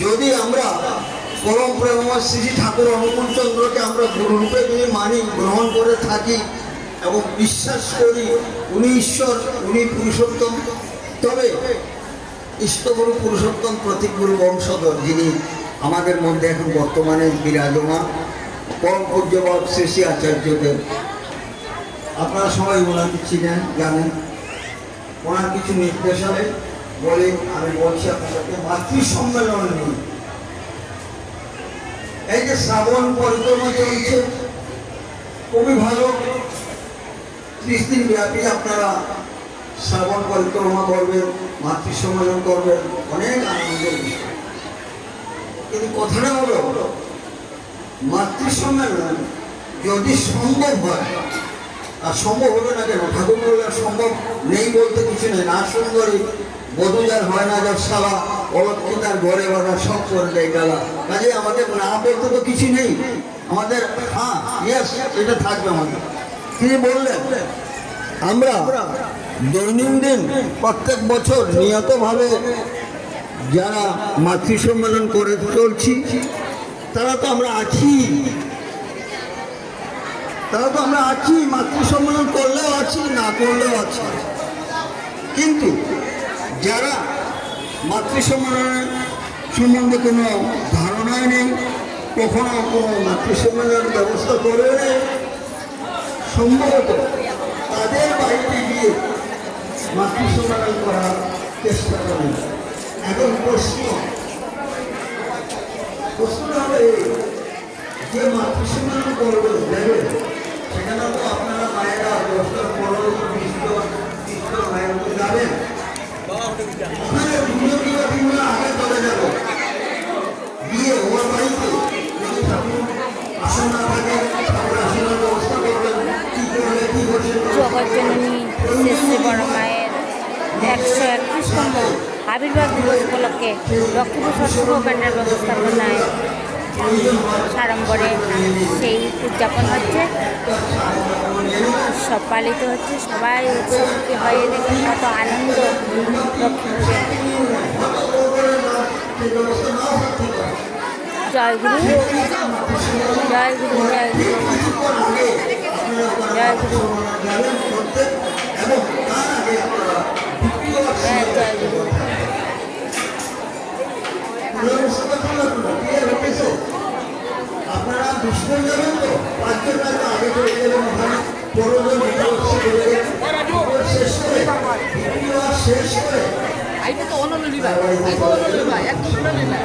যদি আমরা পরম প্রেমময় শ্রী ঠাকুর অনুকূল চন্দ্রকে আমরা গুরুরূপে যদি মানি, গ্রহণ করে থাকি এবং বিশ্বাস করি উনি ঈশ্বর, উনি পুরুষোত্তম, তবে ইষ্টগুরু পুরুষোত্তম প্রতীকগুরু বংশধর যিনি আমাদের মধ্যে এখন বর্তমানে বিরাজমান, পরম পূজ্যবাদ শ্রী আচার্যদেব। আপনারা সবাই ওনাকে চিনেন, জানেন। ওনার কিছু নির্দেশনে বলে, আমি বলছি আপনাদেরকে, মাতৃ সম্মেলন নিয়ে। এই যে শ্রাবণ পরিক্রমা চলছে খুবই ভালো। ত্রিশ দিন ব্যাপী আপনারা শ্রাবণ পরিক্রমা করবেন, মাতৃ সম্মেলন করবেন, অনেক আনন্দের কিন্তু কথাটা হলো, মাতৃ সম্মেলন যদি সম্ভব হয়, আর সম্ভব হবে না কেন? ঠাকুর সম্ভব নেই বলতে কিছু নেই, না সুন্দরী বধু যার হয় না যার সালা অলক্ষী তার ঘরে বাড়া সব দেয় গালা। কাজে আমাদের না বলতে তো কিছু নেই। আমাদের হ্যাঁ ইয়েস এটা থাকবে আমাদের। তিনি বললেন? আমরা দৈনন্দিন প্রত্যেক বছর নিয়তভাবে যারা মাতৃ সম্মেলন করে চলছি, তারা তো আমরা আছি। তারা তো আমরা আছি মাতৃ সম্মেলন করলেও আছি, না করলেও আছি। কিন্তু যারা মাতৃ সম্মেলনের সম্বন্ধে কোনো ধারণাই নেই, কখনো কোনো মাতৃ সম্মেলনের ব্যবস্থা করে সম্ভবত তাদের বাড়িতে গিয়ে মাতৃ সম্মেলন করার চেষ্টা করেন। এখন প্রশ্ন প্রশ্নটা হবে যে মাতৃ সম্মেলন করবে দেবে, সেখানে তো আপনারা মায়েরা দশটা পনেরো বিশ জন, তিরিশ জন মায়ের যাবেন। জগজ্জননী শ্রী বড় মায়ের একশো আবির্ভাব দিবস উপলক্ষে লক্ষ্মীপুর কেন্দ্রের ব্যবস্থাপনায় সাড়ম্বরে সেই উদযাপন হচ্ছে উৎসব পালিত হচ্ছে সবাই উৎসবকে হয়ে দেখেন কত আনন্দ। জয় গুরু জয় আপনারা দুষ্কর যাবেন তো পাঁচজন আগে শেষ করে? আইটা তো অন্য লিবা আইটা অন্য লিবা একদম অন্য লিবা